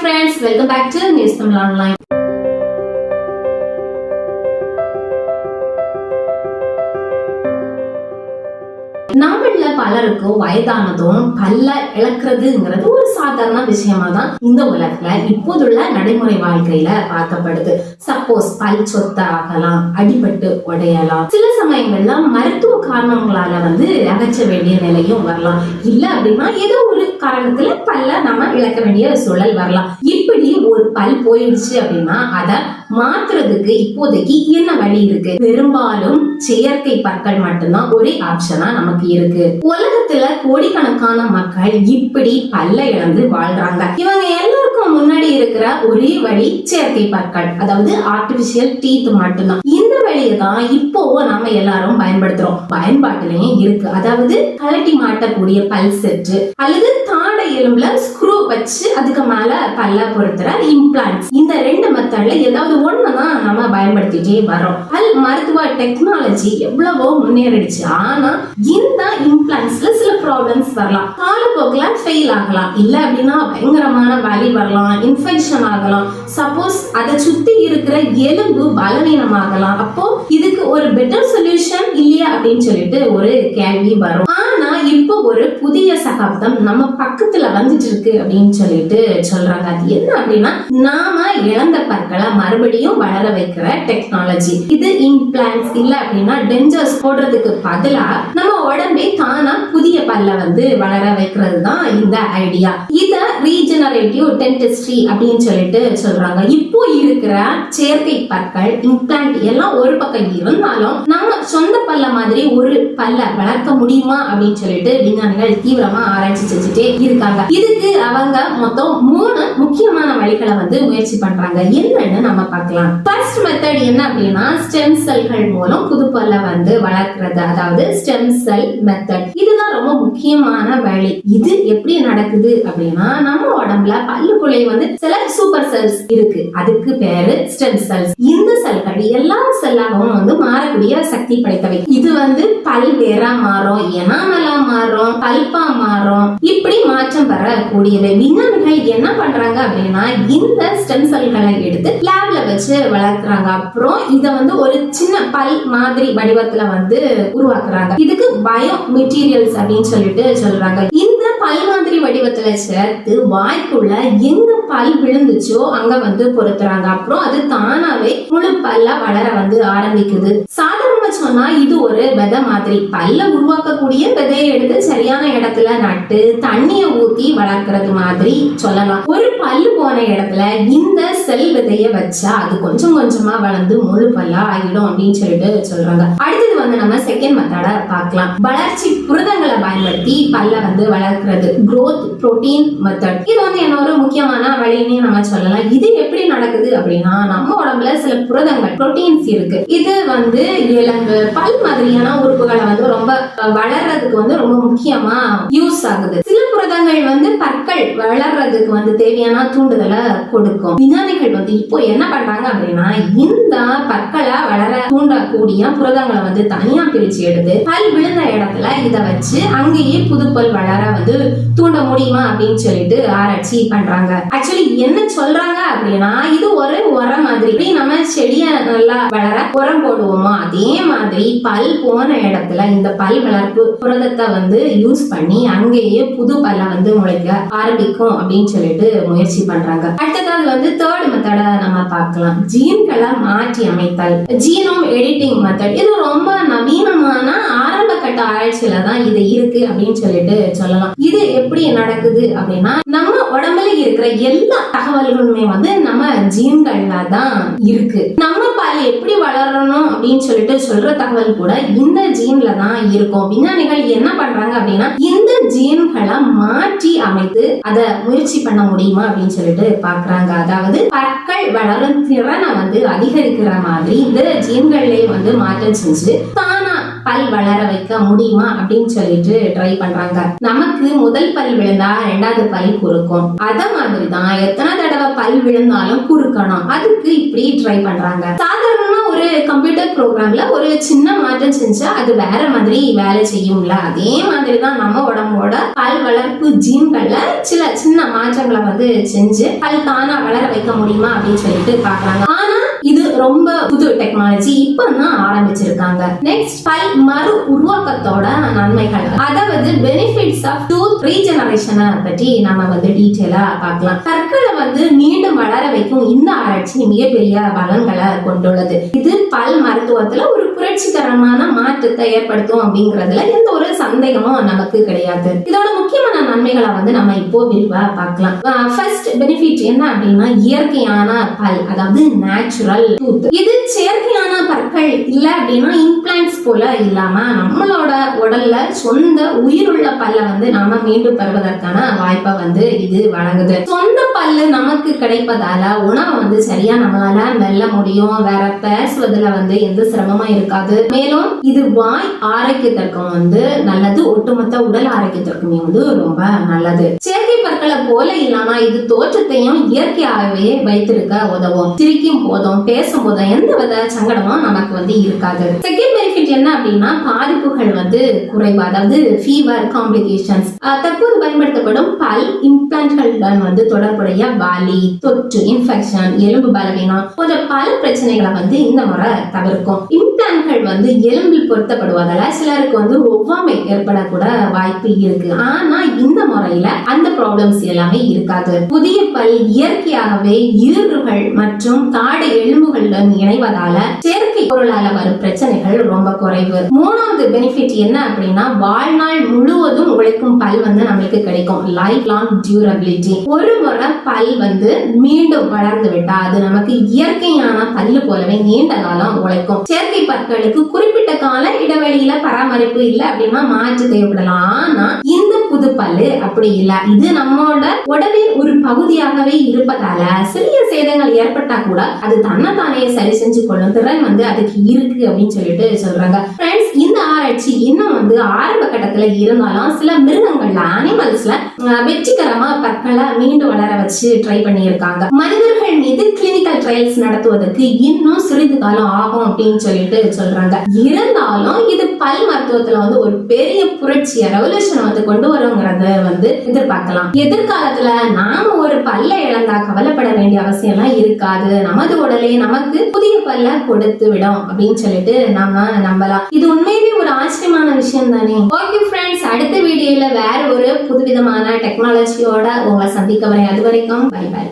Friends welcome back to news Tamil online nominee நம்மள பலருக்கும் வயதானதும் பல்ல இழக்கிறதுங்கிறது ஒரு சாதாரண விஷயமா தான் இந்த உலகத்துல இப்போதுள்ள நடைமுறை வாழ்க்கையில பார்க்கப்படுது. சப்போஸ் பல் சொத்த ஆகலாம் அடிபட்டு உடையலாம். சில சமயங்கள்ல மருத்துவ காரணங்களால வந்து அகற்ற வேண்டிய நிலையும் வரலாம். இல்ல அப்படின்னா ஏதோ ஒரு காரணத்துல பல்ல நம்ம இழக்க வேண்டிய சூழல் வரலாம். இப்படி ஒரு பல் போயிடுச்சு அப்படின்னா அதை மாத்துறதுக்கு இப்போதைக்கு என்ன வழி இருக்கு? பெரும்பாலும் செயற்கை பற்கள் மட்டும்தான் ஒரே ஆப்ஷனா நமக்கு இருக்கு. உலகத்துல கோடிக்கணக்கான மக்கள் இப்படி பல்ல இழந்து வாழ்றாங்க. இவங்க எல்லாருக்கும் முன்னாடி இருக்கிற ஒரே வழி செயற்கை பற்கள் அதாவது ஆர்டிபிஷியல் டீத் மட்டும்தான். இந்த வழியை தான் இப்போ நாம எல்லாரும் பயன்படுத்துறோம். பயன்பாட்டிலையும் இருக்கு. அதாவது கலட்டி மாட்டக்கூடிய பல் செட்டு அல்லது தாடை எலும்புல ஸ்க்ரூ வச்சு அதுக்கு மேல பல்ல பொருத்துற இம்ப்ளான்ட்ஸ் இந்த ரெண்டு மெத்தட்ல ஏதாவது ஒண்ணுதான் நம்ம பயன்படுத்திட்டே வரோம் பல் மருத்துவ டெக்னாலஜி எவ்வளவோ முன்னேறிடுச்சு. ஆனா இந்த இம்ப்ளான்ட்ஸ்ல சில ப்ராப்ளம்ஸ் வரலாம். காலப்போக்கில் ஃபெயில் ஆகலாம். இல்ல அப்படின்னா பயங்கரமான வலி வரலாம் இன்ஃபெக்ஷன் ஆகலாம். சப்போஸ் அதை சுத்தி இருக்கிற எலும்பு பலவீனமாகலாம். அப்போ இதுக்கு ஒரு பெட்டர் சொல்யூஷன் இல்லையா அப்படின்னு சொல்லிட்டு ஒரு கேள்வி வரும். ஆனா இப்போ ஒரு புதிய சகாப்தம் நம்ம பக்கத்துல வந்துட்டு இருக்கு அப்படின்னு சொல்லிட்டு சொல்றாங்க. அது என்ன அப்படின்னா நாம இழந்த பற்களை மறுபடியும் வளர வைக்கிற டெக்னாலஜி இது இம்ப்ளான்ஸ் இல்ல அப்படின்னா டெஞ்சர்ஸ் போடுறதுக்கு பதிலா நம்ம உடம்பே தானா புதிய பல்ல வந்து வளர வைக்கிறது தான் இந்த ஐடியா இதை ரீஜெனரேட்டிவ் டென்டிஸ்ட்ரி அப்படின்னு சொல்லிட்டு சொல்றாங்க. இப்போ இருக்கிற செயற்கை பற்கள் இம்ப்ளான்ட் எல்லாம் ஒரு பக்கம் இருந்தாலும் நம்ம சொந்த பல்ல மாதிரி ஒரு பல்ல வளர்க்க முடியுமா அப்படின்னு சொல்லிட்டு விஞ்ஞானிகள் தீவிரமா ஆராய்ச்சி செஞ்சுட்டே இருக்காங்க. இதுக்கு அவங்க மொத்தம் மூணு முக்கியமான வழிகளை வந்து முயற்சி பண்றாங்க. என்னன்னு நம்ம பார்க்கலாம். ஃபர்ஸ்ட் மெத்தட் என்ன அப்படின்னா ஸ்டெம் செல்கள் மூலம் புது பல்ல வந்து வளர்க்கிறது. அதாவது ஸ்டெம் செல் மெத்தட் இதுதான் ரொம்ப முக்கியமான வழி. இது எப்படி நடக்குது அப்படின்னா நம்ம உடம்புல பல்லுக்குள்ளே வந்து சில சூப்பர் செல்ஸ் இருக்கு. அதுக்கு பேரு ஸ்டெம் செல்ஸ் இந்த செல்கள் எல்லா செல்லாகவும் வந்து மாறக்கூடிய சக்தி படைத்தவை. இது வந்து பல்வேறா மாறும் எனாமலா மாறும் பல்பா மாறும். இப்படி மாற்றம் வரக்கூடியவை. விஞ்ஞானிகள் என்ன பண்றாங்க அப்படின்னா இந்த ஸ்டெம் செல்களை எடுத்து லேப்ல வச்சு வளர்க்குறாங்க. அப்புறம் இத வந்து ஒரு சின்ன பல் மாதிரி வடிவத்துல வந்து உருவாக்குறாங்க. இதுக்கு பயோ மெட்டீரியல்ஸ் அப்படின்னு சொல்லிட்டு சொல்றாங்க. இந்த பல் மாதிரி வடிவத்துல சேர்த்து வாய்க்குள்ள எங்க பல் விழுந்துச்சோ அங்க வந்து பொருத்துறாங்க. அப்புறம் அது தானாவே முழு பல்லா வளர வந்து ஆரம்பிக்குது. சாதாரணமா சொன்னா இது ஒரு விதை மாதிரி. பல்ல உருவாக்கக்கூடிய விதையை எடுத்து சரியான இடத்துல நட்டு தண்ணிய ஊத்தி வளர்க்கறது மாதிரி சொல்லலாம். ஒரு பல்லு போன இடத்துல இந்த செல் விதைய வச்சா அது கொஞ்சம் கொஞ்சமா வளர்ந்து முழு பல்லா ஆகிடும் அப்படின்னு சொல்லிட்டு சொல்றாங்க. அடுத்தது வந்து நம்ம செகண்ட் மெத்தட பார்க்கலாம். வளர்ச்சி புரதங்களை பயன்படுத்தி பல்ல வந்து வளர்க்கிறது. குரோத் புரோட்டீன் மெத்தட் இது வந்து என்ன ஒரு முக்கியமான வழின்னே நம்ம சொல்லலாம். இது எப்படி நடக்குது அப்படின்னா நம்ம உடம்புல சில புரதங்கள் புரோட்டீன்ஸ் இருக்கு. இது வந்து எலும்பு பல் மாதிரியான உறுப்புகளை வந்து ரொம்ப வளர்றதுக்கு வந்து ரொம்ப முக்கியமா யூஸ் ஆகுது. சில புரதங்கள் வந்து பற்கள் வளர்றதுக்கு வந்து தேவையான தூண்டுதலை கொடுக்கும். விஞ்ஞானிகள் வந்து இப்போ என்ன பண்றாங்க அப்படின்னா இந்த பற்களை வளர தூண்டக்கூடிய புரதங்களை வந்து தனியா பிரிச்சு எடுத்து பல் விழுந்த இடத்துல இதை வச்சு அங்கேயே புதுப்பல் வளர வந்து தூண்ட முடியுமா அப்படின்னு சொல்லிட்டு ஆராய்ச்சி பண்றாங்க. ஆக்சுவலி என்ன சொல்றாங்க அப்படின்னா இது ஒரு உரம் மாதிரி. நம்ம செடிய நல்லா வளர உரம் போடுவோமோ அதே மாதிரி பல் போன இடத்துல இந்த பல் வளர்ப்பு புரதத்தை வந்து யூஸ் பண்ணி அங்கேயே புது பல்ல வந்து முளைக்க ஆரம்பிக்கும் அப்படின்னு சொல்லிட்டு முயற்சி பண்றாங்க. அடுத்ததாவது வந்து தேர்ட் மெத்தட நம்ம பார்க்கலாம். ஜீன்களை மாற்றி அமைத்தல். ஜீனோம் எடிட்டிங் மெத்தட் இது ரொம்ப நவீனமான ஆரம்ப கட்ட ஆராய்ச்சியில தான் இது இருக்கு அப்படின்னு சொல்லிட்டு சொல்லலாம். இது எப்படி நடக்குது அப்படின்னா நம்ம உடம்புல இருக்கிற எல்லா தகவல்களுமே வந்து நம்ம ஜீன்கள்ல தான் இருக்கு. நம்ம பால் எப்படி வளரணும் அப்படின்னு சொல்லிட்டு சொல்ற தகவல் கூட இந்த ஜீன்ல தான் இருக்கும். விஞ்ஞானிகள் என்ன பண்றாங்க அப்படின்னா இந்த ஜீன்களை மாற்றி அமைத்து அதை முயற்சி பண்ண முடியுமா அப்படின்னு சொல்லிட்டு பாக்குறாங்க அதாவது பற்கள் வளரும் திறனை வந்து அதிகரிக்கிற மாதிரி இந்த ஜீன்கள்லயே வந்து மாற்றம் செஞ்சு பல் வளர வைக்க முடியுமா அப்படின்னு சொல்லிட்டு ட்ரை பண்றாங்க. நமக்கு முதல் பல் விழுந்தா ரெண்டாவது பல் குறுக்கும். அத மாதிரி தான் எத்தனை தடவை பல் பல் விழுந்தாலும் குறுக்கணும். அதுக்கு இப்படி ட்ரை பண்றாங்க. சாதாரணமா ஒரு கம்ப்யூட்டர் ப்ரோக்ராம்ல ஒரு சின்ன மாற்றம் செஞ்சா அது வேற மாதிரி வேலை செய்யும்ல. அதே மாதிரி தான் நம்ம உடம்போட பல் வளர்ப்பு ஜீன்கள்ல சில சின்ன மாற்றங்களை வந்து செஞ்சு பல் தானா வளர வைக்க முடியுமா அப்படின்னு சொல்லிட்டு பாக்குறாங்க ஆனா இது ரொம்ப புது டெக்னாலஜி இப்பதான் ஆரம்பிச்சிருக்காங்க. நெக்ஸ்ட் பல் மறு உருவாக்கத்தோட நன்மைகள். அதாவது பெனிஃபிட்ஸ் ஆஃப் டூத் ரீஜெனரேஷனை பற்றி நம்ம வந்து டீட்டெயிலா பார்க்கலாம். பற்களை வந்து மீண்டும் வளர வைக்கும் இந்த ஆராய்ச்சி மிகப்பெரிய பலன்களை கொண்டுள்ளது. இது பல் மருத்துவத்துல ஒரு புரட்சிகரமான மாற்றத்தை ஏற்படுத்தும் அப்படிங்கறதுல எந்த ஒரு சந்தேகமும் நமக்கு கிடையாது. இதோட முக்கியமான நன்மைகளை வந்து நம்ம இப்போ விரிவா பார்க்கலாம். ஃபர்ஸ்ட் பெனிஃபிட் என்ன அப்படின்னா இயற்கையான பல் அதாவது நேச்சுரல் டூத் இது செயற்கை பற்கள் இல்லை அப்படின்னா இம்ப்ளான்ஸ் போல இல்லாம நம்மளோட உடல்ல சொந்த உயிருள்ள பல்ல வந்து நாம மீண்டும் பெறுவதற்கான வாய்ப்பை வந்து இது வழங்குது. சொந்த பல்லு நமக்கு கிடைப்பதால உணவை வந்து சரியா நம்மளால மெல்ல முடியும். வேற பேசுவதுல வந்து எந்த சிரமமும் இருக்காது. மேலும் இது வாய் ஆரோக்கியத்திற்கும் வந்து நல்லது. ஒட்டுமொத்த உடல் ஆரோக்கியத்திற்குமே வந்து ரொம்ப நல்லது. செயற்கை பற்களை போல இல்லாம இது தோற்றத்தையும் இயற்கையாகவே வைத்திருக்க உதவும். சிரிக்கும் போதும் பேசும் போதும் எந்த வித சங்கடமும் நமக்கு வந்து இருக்காது. செகண்ட் பெனிஃபிட் என்ன அப்படின்னா பாதிப்புகள் வந்து குறைவு. அதாவது ஃபீவர் காம்ப்ளிகேஷன்ஸ் தற்போது பயன்படுத்தப்படும் பல் இம்ப்ளான்ட்களுடன் வந்து தொடர்புடைய வலி தொற்று இன்ஃபெக்ஷன் எலும்பு பலவீனம் போன்ற பல பிரச்சனைகளை வந்து இந்த முறை தவிர்க்கும். இம்ப்ளான்ட்கள் வந்து எலும்பில் பொருத்தப்படுவதால சிலருக்கு வந்து ஒவ்வாமை ஏற்படக்கூட வாய்ப்பு இருக்கு. ஆனா இந்த முறையில அந்த ப்ராப்ளம்ஸ் எல்லாமே இருக்காது. புதிய பல் இயற்கையாகவே ஈறுகள் மற்றும் தாடை எலும்புகளுடன் இணைவதால செயற்கை பொருளால வரும் பிரச்சனைகள் ரொம்ப குறைவு. மூணாவது பெனிஃபிட் என்ன அப்படின்னா வாழ்நாள் முழுவதும் உழைக்கும் பல் வந்து நம்மளுக்கு கிடைக்கும். லைஃப் லாங் டியூரபிலிட்டி ஒரு முறை பல் வந்து மீண்டும் வளர்ந்து விட்டா அது நமக்கு இயற்கையான பல்லு போலவே நீண்ட காலம் உழைக்கும். செயற்கை பற்களுக்கு குறிப்பிட்ட கால இடைவெளியில பராமரிப்பு இல்லை அப்படின்னா மாற்று தேவைப்படலாம். ஆனா இந்த புது பல்லு அப்படி இல்ல. இது நம்மளோட உடலின் ஒரு பகுதியாகவே இருப்பதால சிறிய சேதங்கள் ஏற்பட்டா கூட அது தன்னைத்தானே சரி செஞ்சு கொள்ளும் திறன் வந்து அதுக்கு இருக்கு அப்படின்னு சொல்லிட்டு சொல்றாங்க. ஃப்ரெண்ட்ஸ் இந்த ஆராய்ச்சி இன்னும் வந்து ஆரம்ப கட்டத்துல இருந்தாலும் சில மிருகங்கள்ல அனிமல்ஸ்ல வெற்றிகரமா பற்களை மீண்டும் வளர வச்சு ட்ரை பண்ணியிருக்காங்க. மனிதர்கள் மீது கிளினிக்கல் ட்ரையல்ஸ் நடத்துவதற்கு இன்னும் சிறிது காலம் ஆகும் அப்படின்னு சொல்லிட்டு சொல்றாங்க. இருந்தாலும் இது பல் மருத்துவத்துல வந்து ஒரு பெரிய புரட்சியை ரெவல்யூஷன் வந்து கொண்டு வருங்கிறத வந்து எதிர்பார்க்கலாம். எதிர்காலத்துல நாம ஒரு பல்ல இழந்தா கவலைப்பட வேண்டிய அவசியம் எல்லாம் இருக்காது. நமது உடலே நமக்கு புதிய பல்ல கொடுத்து விடும் அப்படின்னு சொல்லிட்டு நாம நம்பலாம். இது உண்மையிலேயே ஒரு ஆச்சரியமான விஷயம் தானே? ஓகே ஃப்ரெண்ட்ஸ் அடுத்த வீடியோல வேற ஒரு புதுவிதமான டெக்னாலஜியோட உங்களை சந்திக்க வரேன். அது வரைக்கும் பை பை